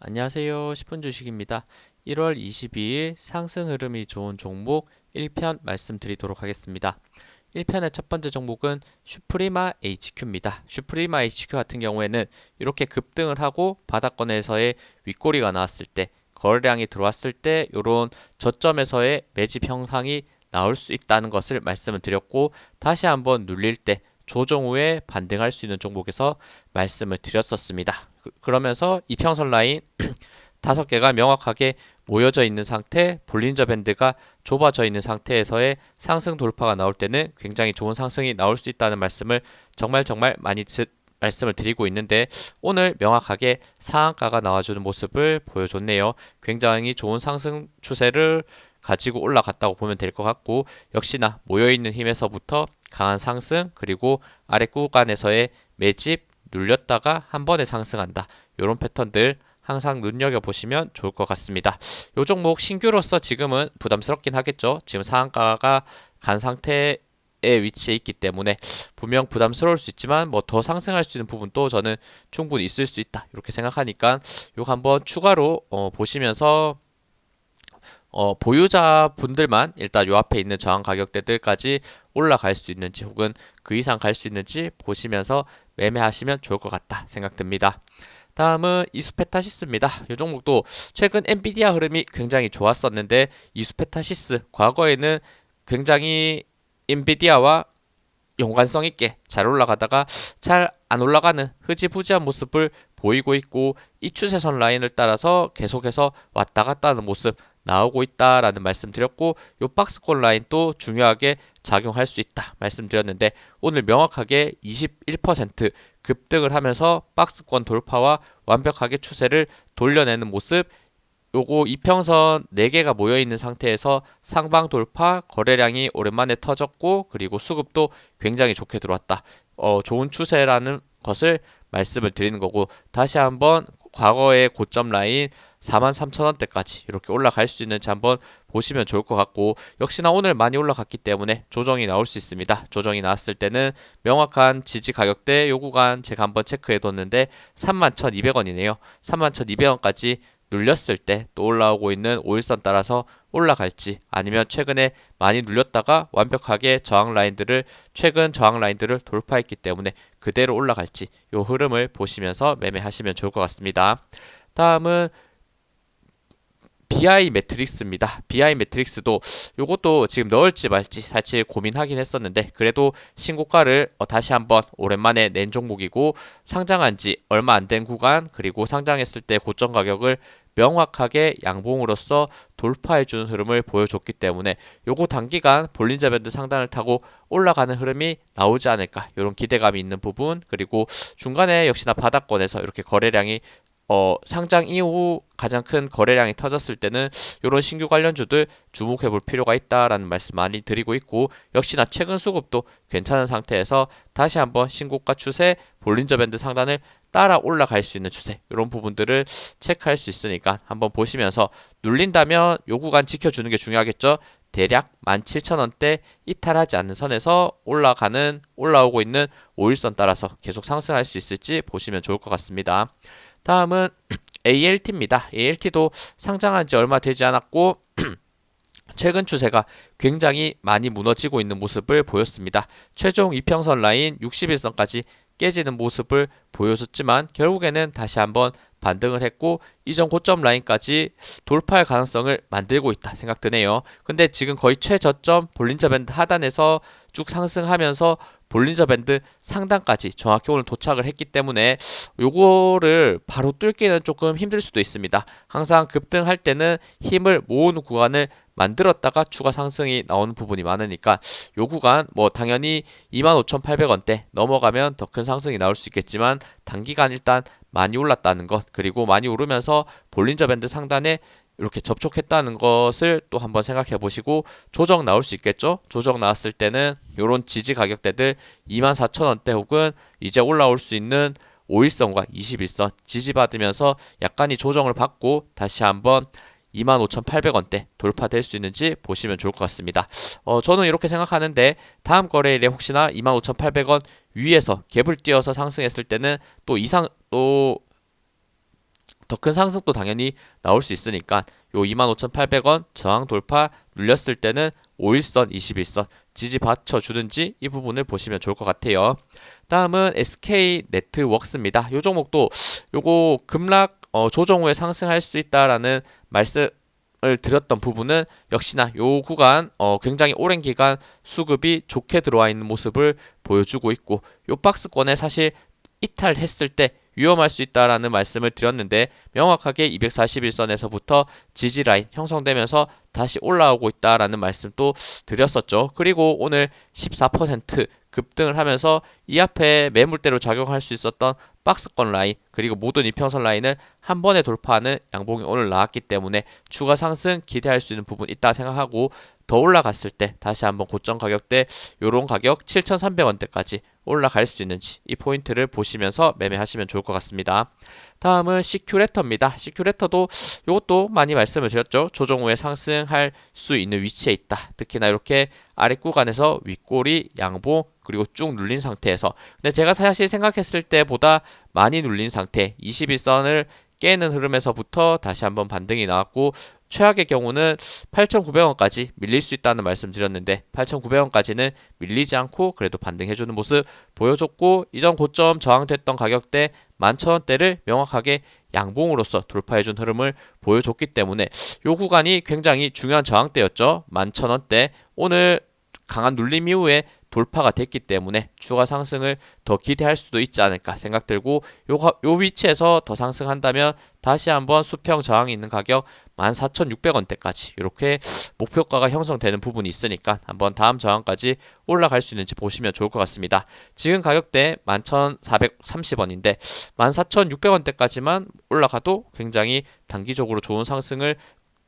안녕하세요. 10분 주식입니다. 1월 22일 상승 흐름이 좋은 종목 1편 말씀드리도록 하겠습니다. 1편의 첫 번째 종목은 슈프리마 HQ입니다. 슈프리마 HQ 같은 경우에는 이렇게 급등을 하고 바닥권에서의 윗꼬리가 나왔을 때 거래량이 들어왔을 때 이런 저점에서의 매집 형상이 나올 수 있다는 것을 말씀을 드렸고 다시 한번 눌릴 때 조정 후에 반등할 수 있는 종목에서 말씀을 드렸었습니다. 그- 그러면서 이평선 라인 다섯 개가 명확하게 모여져 있는 상태, 볼린저 밴드가 좁아져 있는 상태에서의 상승 돌파가 나올 때는 굉장히 좋은 상승이 나올 수 있다는 말씀을 정말 정말 많이 드, 말씀을 드리고 있는데 오늘 명확하게 상한가가 나와주는 모습을 보여줬네요. 굉장히 좋은 상승 추세를 가지고 올라갔다고 보면 될 것 같고 역시나 모여있는 힘에서부터 강한 상승 그리고 아래 구간에서의 매집 눌렸다가 한 번에 상승한다. 이런 패턴들 항상 눈여겨보시면 좋을 것 같습니다. 요 종목 신규로서 지금은 부담스럽긴 하겠죠. 지금 상한가가 간 상태에 위치해 있기 때문에 분명 부담스러울 수 있지만 뭐 더 상승할 수 있는 부분도 저는 충분히 있을 수 있다. 이렇게 생각하니까 요거 한번 추가로 어, 보시면서 어, 보유자 분들만 일단 요 앞에 있는 저항 가격대들까지 올라갈 수 있는지 혹은 그 이상 갈 수 있는지 보시면서 매매하시면 좋을 것 같다 생각됩니다. 다음은 이수페타시스입니다. 이 종목도 최근 엔비디아 흐름이 굉장히 좋았었는데 이수페타시스 과거에는 굉장히 엔비디아와 연관성 있게 잘 올라가다가 잘 안 올라가는 흐지부지한 모습을 보이고 있고 이 추세선 라인을 따라서 계속해서 왔다 갔다 하는 모습 나오고 있다라는 말씀드렸고 요 박스권 라인 또 중요하게 작용할 수 있다 말씀드렸는데 오늘 명확하게 21% 급등을 하면서 박스권 돌파와 완벽하게 추세를 돌려내는 모습 요거 이평선 4개가 모여 있는 상태에서 상방 돌파 거래량이 오랜만에 터졌고 그리고 수급도 굉장히 좋게 들어왔다. 어, 좋은 추세라는 것을 말씀을 드리는 거고 다시 한번 과거의 고점 라인 43,000원대까지 이렇게 올라갈 수 있는지 한번 보시면 좋을 것 같고 역시나 오늘 많이 올라갔기 때문에 조정이 나올 수 있습니다. 조정이 나왔을 때는 명확한 지지 가격대 요 구간 제가 한번 체크해 뒀는데 31,200원이네요. 31,200원까지 눌렸을 때 또 올라오고 있는 5일선 따라서 올라갈지 아니면 최근에 많이 눌렸다가 완벽하게 저항 라인들을 최근 저항 라인들을 돌파했기 때문에 그대로 올라갈지 요 흐름을 보시면서 매매하시면 좋을 것 같습니다. 다음은 BI 매트릭스입니다. BI 매트릭스도 요것도 지금 넣을지 말지 사실 고민하긴 했었는데 그래도 신고가를 어, 다시 한번 오랜만에 낸 종목이고 상장한 지 얼마 안 된 구간 그리고 상장했을 때 고점 가격을 명확하게 양봉으로서 돌파해주는 흐름을 보여줬기 때문에 요거 단기간 볼린저 밴드 상단을 타고 올라가는 흐름이 나오지 않을까 이런 기대감이 있는 부분 그리고 중간에 역시나 바닥권에서 이렇게 거래량이 어, 상장 이후 가장 큰 거래량이 터졌을 때는 이런 신규 관련주들 주목해 볼 필요가 있다라는 말씀 많이 드리고 있고 역시나 최근 수급도 괜찮은 상태에서 다시 한번 신고가 추세 볼린저 밴드 상단을 따라 올라갈 수 있는 추세 이런 부분들을 체크할 수 있으니까 한번 보시면서 눌린다면 요 구간 지켜주는 게 중요하겠죠. 대략 17,000원대 이탈하지 않는 선에서 올라가는 올라오고 있는 5일선 따라서 계속 상승할 수 있을지 보시면 좋을 것 같습니다. 다음은 ALT입니다. ALT도 상장한 지 얼마 되지 않았고 최근 추세가 굉장히 많이 무너지고 있는 모습을 보였습니다. 최종 이평선 라인 61선까지 깨지는 모습을 보여줬지만 결국에는 다시 한번 반등을 했고 이전 고점 라인까지 돌파할 가능성을 만들고 있다 생각 드네요. 근데 지금 거의 최저점 볼린저 밴드 하단에서 쭉 상승하면서 볼린저 밴드 상단까지 정확히 오늘 도착을 했기 때문에 요거를 바로 뚫기는 조금 힘들 수도 있습니다. 항상 급등할 때는 힘을 모으는 구간을 만들었다가 추가 상승이 나오는 부분이 많으니까 요 구간 뭐 당연히 25,800원대 넘어가면 더 큰 상승이 나올 수 있겠지만 단기간 일단 많이 올랐다는 것 그리고 많이 오르면서 볼린저 밴드 상단에 이렇게 접촉했다는 것을 또 한번 생각해 보시고 조정 나올 수 있겠죠? 조정 나왔을 때는 요런 지지 가격대들 24,000원대 혹은 이제 올라올 수 있는 5일선과 21선 지지받으면서 약간의 조정을 받고 다시 한번 25,800원대 돌파될 수 있는지 보시면 좋을 것 같습니다. 어, 저는 이렇게 생각하는데 다음 거래일에 혹시나 25,800원 위에서 갭을 띄어서 상승했을 때는 또 이상 또 더 큰 상승도 당연히 나올 수 있으니까 요 25,800원 저항 돌파 눌렸을 때는 5일선, 21선 지지 받쳐주든지 이 부분을 보시면 좋을 것 같아요. 다음은 SK 네트웍스입니다. 요 종목도 요거 급락 어, 조정 후에 상승할 수 있다라는 말씀 을 드렸던 부분은 역시나 요 구간 어, 굉장히 오랜 기간 수급이 좋게 들어와 있는 모습을 보여주고 있고 요 박스권에 사실 이탈했을 때 위험할 수 있다라는 말씀을 드렸는데 명확하게 241선에서부터 지지 라인 형성되면서 다시 올라오고 있다라는 말씀도 드렸었죠. 그리고 오늘 14% 급등을 하면서 이 앞에 매물대로 작용할 수 있었던 박스권 라인 그리고 모든 이평선 라인을 한 번에 돌파하는 양봉이 오늘 나왔기 때문에 추가 상승 기대할 수 있는 부분 있다 생각하고 더 올라갔을 때 다시 한번 고점 가격대 요런 가격 7,300원대까지 올라갈 수 있는지 이 포인트를 보시면서 매매하시면 좋을 것 같습니다. 다음은 시큐레터입니다. 시큐레터도 이것도 많이 말씀을 드렸죠. 조정 후에 상승할 수 있는 위치에 있다. 특히나 이렇게 아래 구간에서 윗꼬리 양봉 그리고 쭉 눌린 상태에서 근데 제가 사실 생각했을 때보다 많이 눌린 상태 21선을 깨는 흐름에서부터 다시 한번 반등이 나왔고 최악의 경우는 8,900원까지 밀릴 수 있다는 말씀 드렸는데 8,900원까지는 밀리지 않고 그래도 반등해주는 모습 보여줬고 이전 고점 저항됐던 가격대 11,000원대를 명확하게 양봉으로서 돌파해준 흐름을 보여줬기 때문에 이 구간이 굉장히 중요한 저항대였죠. 11,000원대 오늘 강한 눌림 이후에 돌파가 됐기 때문에 추가 상승을 더 기대할 수도 있지 않을까 생각 들고 요, 요 위치에서 더 상승한다면 다시 한번 수평 저항이 있는 가격 14,600원대까지 이렇게 목표가가 형성되는 부분이 있으니까 한번 다음 저항까지 올라갈 수 있는지 보시면 좋을 것 같습니다. 지금 가격대 11,430원인데 14,600원대까지만 올라가도 굉장히 단기적으로 좋은 상승을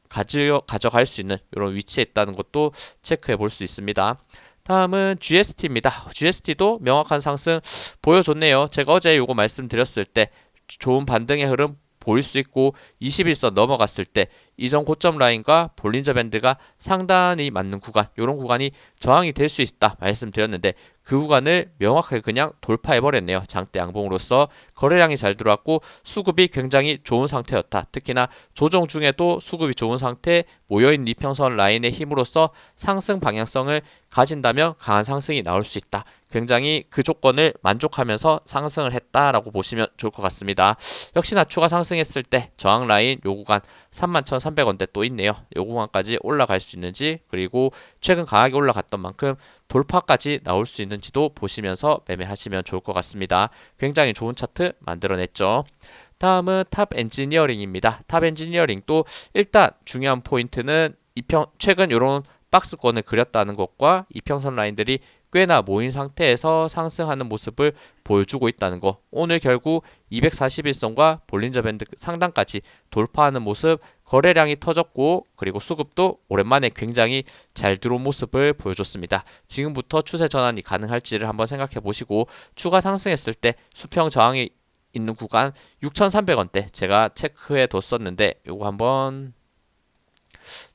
가져, 가져갈 수 있는 이런 위치에 있다는 것도 체크해 볼 수 있습니다. 다음은 GST입니다. GST도 명확한 상승 보여줬네요. 제가 어제 이거 말씀드렸을 때 좋은 반등의 흐름 보일 수 있고 21선 넘어갔을 때 이전 고점 라인과 볼린저 밴드가 상단이 맞는 구간 이런 구간이 저항이 될 수 있다 말씀드렸는데 그 구간을 명확하게 그냥 돌파해 버렸네요. 장대 양봉으로서 거래량이 잘 들어왔고 수급이 굉장히 좋은 상태였다. 특히나 조정 중에도 수급이 좋은 상태 모여있는 이평선 라인의 힘으로써 상승 방향성을 가진다면 강한 상승이 나올 수 있다. 굉장히 그 조건을 만족하면서 상승을 했다라고 보시면 좋을 것 같습니다. 역시나 추가 상승했을 때 저항 라인 요 구간 31,300 원대 또 있네요. 요 구간까지 올라갈 수 있는지 그리고 최근 강하게 올라갔던 만큼 돌파까지 나올 수 있는지도 보시면서 매매하시면 좋을 것 같습니다. 굉장히 좋은 차트 만들어냈죠. 다음은 탑 엔지니어링입니다. 탑 엔지니어링 또 일단 중요한 포인트는 이평 최근 이런 박스권을 그렸다는 것과 이평선 라인들이 꽤나 모인 상태에서 상승하는 모습을 보여주고 있다는 거. 오늘 결국 241선과 볼린저 밴드 상단까지 돌파하는 모습, 거래량이 터졌고 그리고 수급도 오랜만에 굉장히 잘 들어온 모습을 보여줬습니다. 지금부터 추세 전환이 가능할지를 한번 생각해 보시고 추가 상승했을 때 수평 저항이 있는 구간 6,300원대 제가 체크해 뒀었는데 요거 한번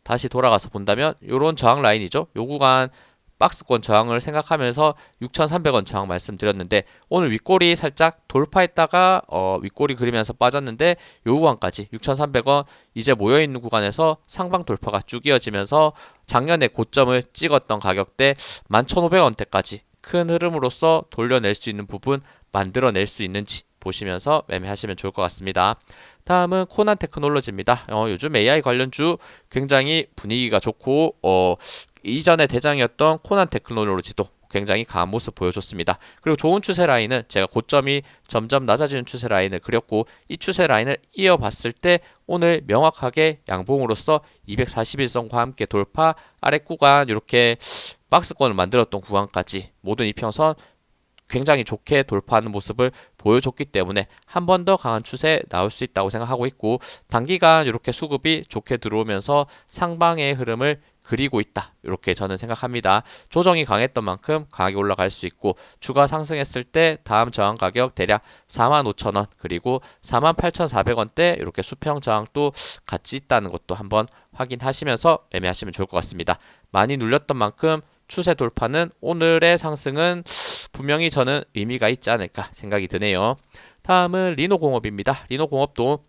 다시 돌아가서 본다면 요런 저항 라인이죠. 요 구간 박스권 저항을 생각하면서 6,300원 저항 말씀드렸는데 오늘 윗꼬리 살짝 돌파했다가 어, 윗꼬리 그리면서 빠졌는데 요 구간까지 6,300원 이제 모여 있는 구간에서 상방 돌파가 쭉 이어지면서 작년에 고점을 찍었던 가격대 11,500원대까지 큰 흐름으로서 돌려낼 수 있는 부분 만들어낼 수 있는지 보시면서 매매하시면 좋을 것 같습니다. 다음은 코난 테크놀로지입니다. 어, 요즘 AI 관련주 굉장히 분위기가 좋고 어, 이전에 대장이었던 코난 테크놀로지도 굉장히 강한 모습 보여줬습니다. 그리고 좋은 추세 라인은 제가 고점이 점점 낮아지는 추세 라인을 그렸고 이 추세 라인을 이어봤을 때 오늘 명확하게 양봉으로서 241선과 함께 돌파 아래 구간 이렇게 박스권을 만들었던 구간까지 모든 이평선 굉장히 좋게 돌파하는 모습을 보여줬기 때문에 한 번 더 강한 추세 나올 수 있다고 생각하고 있고 단기간 이렇게 수급이 좋게 들어오면서 상방의 흐름을 그리고 있다. 이렇게 저는 생각합니다. 조정이 강했던 만큼 강하게 올라갈 수 있고 추가 상승했을 때 다음 저항 가격 대략 45,000원 그리고 48,400원대 이렇게 수평 저항도 같이 있다는 것도 한번 확인하시면서 매매하시면 좋을 것 같습니다. 많이 눌렸던 만큼 추세 돌파는 오늘의 상승은 분명히 저는 의미가 있지 않을까 생각이 드네요. 다음은 리노공업입니다. 리노공업도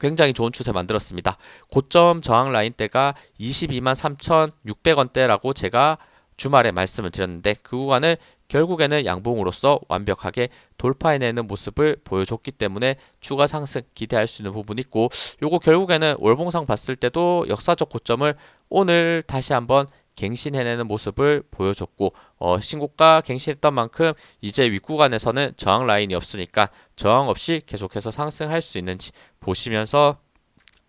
굉장히 좋은 추세 만들었습니다. 고점 저항 라인대가 22만 3,600원대라고 제가 주말에 말씀을 드렸는데 그 구간을 결국에는 양봉으로서 완벽하게 돌파해내는 모습을 보여줬기 때문에 추가 상승 기대할 수 있는 부분이 있고 요거 결국에는 월봉상 봤을 때도 역사적 고점을 오늘 다시 한번 갱신해내는 모습을 보여줬고 어, 신고가 갱신했던 만큼 이제 윗구간에서는 저항 라인이 없으니까 저항 없이 계속해서 상승할 수 있는지 보시면서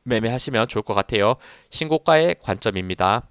매매하시면 좋을 것 같아요. 신고가의 관점입니다.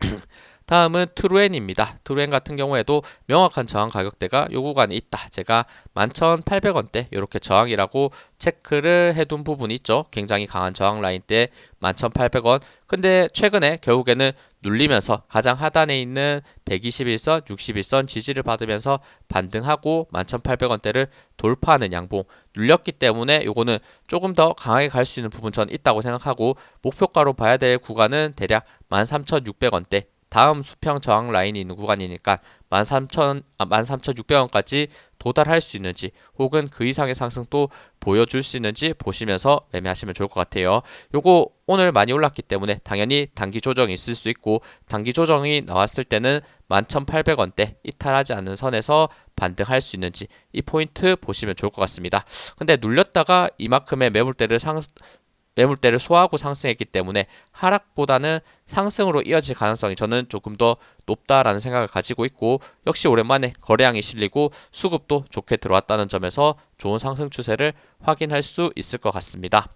다음은 트루엔입니다. 트루엔 같은 경우에도 명확한 저항 가격대가 요 구간에 있다. 제가 11,800원대 이렇게 저항이라고 체크를 해둔 부분이 있죠. 굉장히 강한 저항 라인대 11,800원. 근데 최근에 결국에는 눌리면서 가장 하단에 있는 121선, 61선 지지를 받으면서 반등하고 11,800원대를 돌파하는 양봉 눌렸기 때문에 요거는 조금 더 강하게 갈 수 있는 부분 전 있다고 생각하고 목표가로 봐야 될 구간은 대략 13,600원대 다음 수평 저항 라인이 있는 구간이니까 13,000, 아, 13,600원까지 도달할 수 있는지 혹은 그 이상의 상승도 보여줄 수 있는지 보시면서 매매하시면 좋을 것 같아요. 요거 오늘 많이 올랐기 때문에 당연히 단기 조정이 있을 수 있고 단기 조정이 나왔을 때는 11,800원대 이탈하지 않는 선에서 반등할 수 있는지 이 포인트 보시면 좋을 것 같습니다. 근데 눌렸다가 이만큼의 매물대를 상 매물대를 소화하고 상승했기 때문에 하락보다는 상승으로 이어질 가능성이 저는 조금 더 높다라는 생각을 가지고 있고 역시 오랜만에 거래량이 실리고 수급도 좋게 들어왔다는 점에서 좋은 상승 추세를 확인할 수 있을 것 같습니다.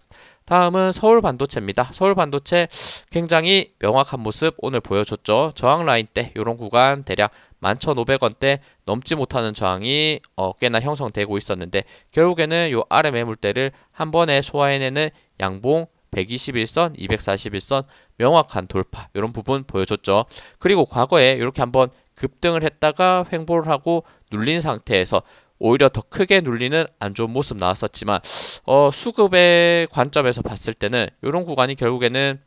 다음은 서울 반도체입니다. 서울 반도체 굉장히 명확한 모습 오늘 보여줬죠. 저항 라인 때 이런 구간 대략 11,500원대 넘지 못하는 저항이 어, 꽤나 형성되고 있었는데 결국에는 요 아래 매물대를 한 번에 소화해내는 양봉 121선, 241선 명확한 돌파 이런 부분 보여줬죠. 그리고 과거에 이렇게 한번 급등을 했다가 횡보를 하고 눌린 상태에서 오히려 더 크게 눌리는 안 좋은 모습 나왔었지만 어, 수급의 관점에서 봤을 때는 이런 구간이 결국에는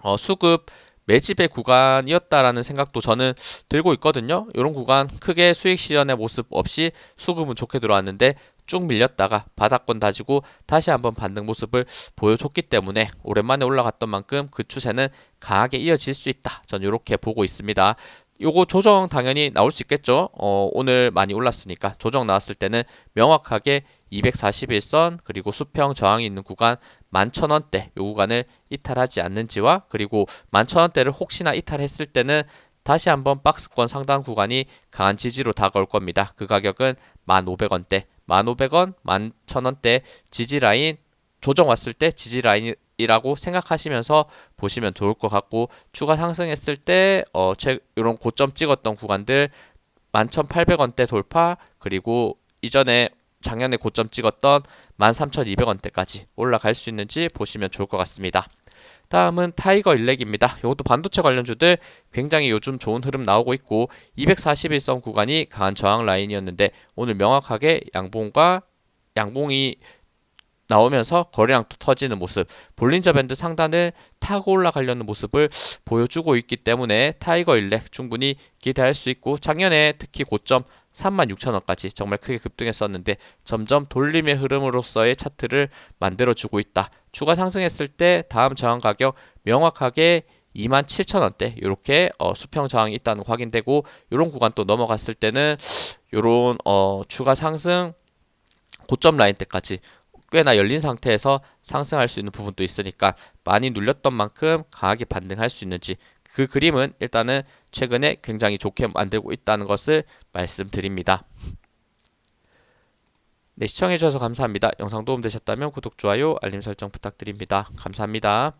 어, 수급 매집의 구간이었다라는 생각도 저는 들고 있거든요. 이런 구간 크게 수익 실현의 모습 없이 수급은 좋게 들어왔는데 쭉 밀렸다가 바닥권 다지고 다시 한번 반등 모습을 보여줬기 때문에 오랜만에 올라갔던 만큼 그 추세는 강하게 이어질 수 있다. 전 이렇게 보고 있습니다. 요거 조정 당연히 나올 수 있겠죠. 어, 오늘 많이 올랐으니까 조정 나왔을 때는 명확하게 241선 그리고 수평 저항이 있는 구간 11,000원대 요 구간을 이탈하지 않는지와 그리고 11,000원대를 혹시나 이탈했을 때는 다시 한번 박스권 상단 구간이 강한 지지로 다가올 겁니다. 그 가격은 1,500원대, 1,500원, 11,000원대 지지 라인 조정 왔을 때 지지 라인 이라고 생각하시면서 보시면 좋을 것 같고 추가 상승했을 때 어, 최, 이런 고점 찍었던 구간들 11,800원대 돌파 그리고 이전에 작년에 고점 찍었던 13,200원대까지 올라갈 수 있는지 보시면 좋을 것 같습니다. 다음은 타이거 일렉입니다. 이것도 반도체 관련주들 굉장히 요즘 좋은 흐름 나오고 있고 241선 구간이 강한 저항 라인이었는데 오늘 명확하게 양봉과 양봉이 나오면서 거래량 터지는 모습, 볼린저 밴드 상단을 타고 올라가려는 모습을 보여주고 있기 때문에 타이거 일렉 충분히 기대할 수 있고 작년에 특히 고점 36,000원까지 정말 크게 급등했었는데 점점 돌림의 흐름으로서의 차트를 만들어주고 있다. 추가 상승했을 때 다음 저항 가격 명확하게 27,000원대 이렇게 어, 수평 저항이 있다는 거 확인되고 이런 구간 또 넘어갔을 때는 이런 어, 추가 상승 고점 라인 때까지 꽤나 열린 상태에서 상승할 수 있는 부분도 있으니까 많이 눌렸던 만큼 강하게 반등할 수 있는지 그 그림은 일단은 최근에 굉장히 좋게 만들고 있다는 것을 말씀드립니다. 네, 시청해주셔서 감사합니다. 영상 도움되셨다면 구독, 좋아요, 알림 설정 부탁드립니다. 감사합니다.